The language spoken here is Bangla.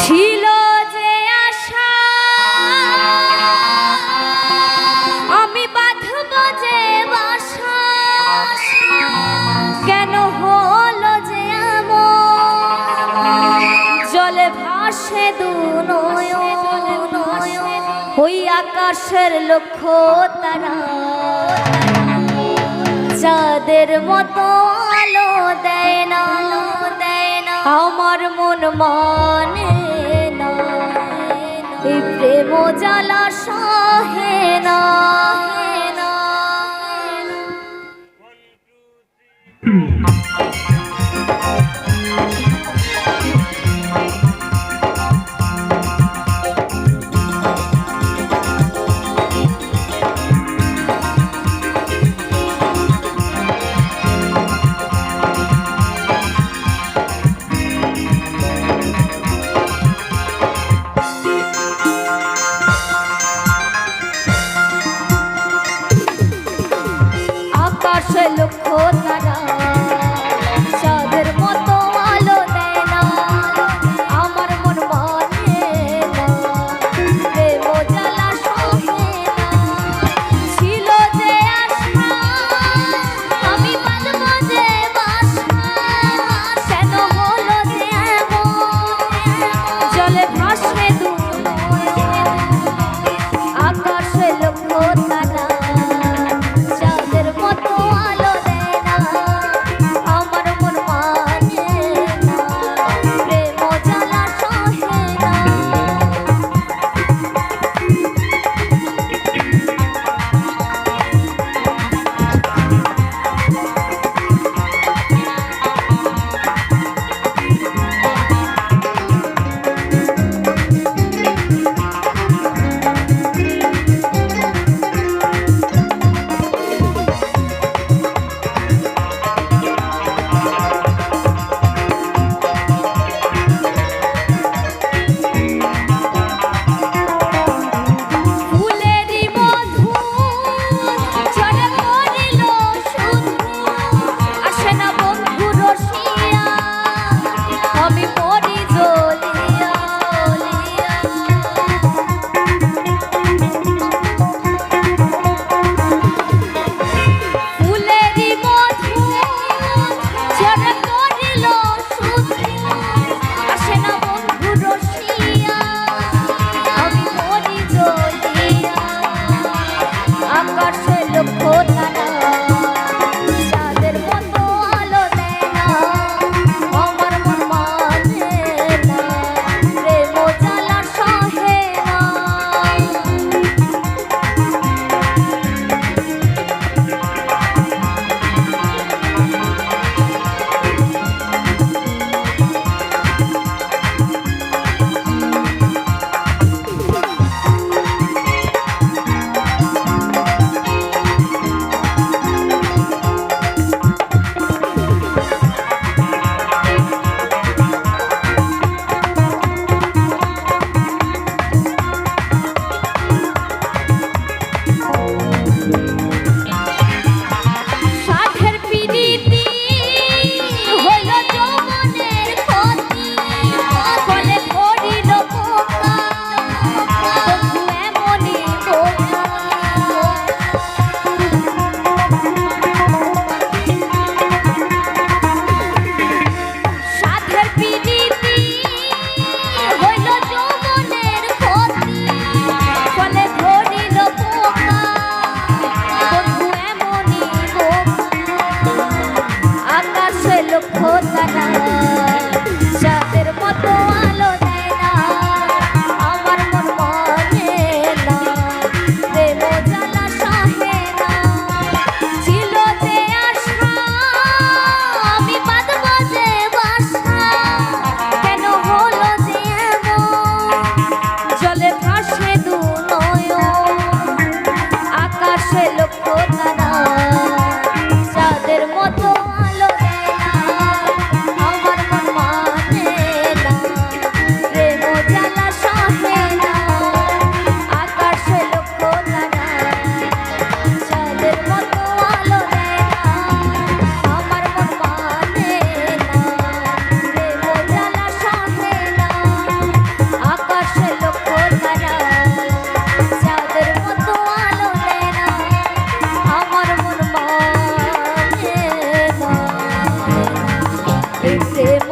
ছিল যে আমি বাঁধব যে বাসা। কেন হলো যে জলে ভাসে দু ওই আকাশের লক্ষ্য তারা। যাদের মতো আলো দেয় না দেয় না। মন মনে না প্রেম জ্বালা সাহে না। pensé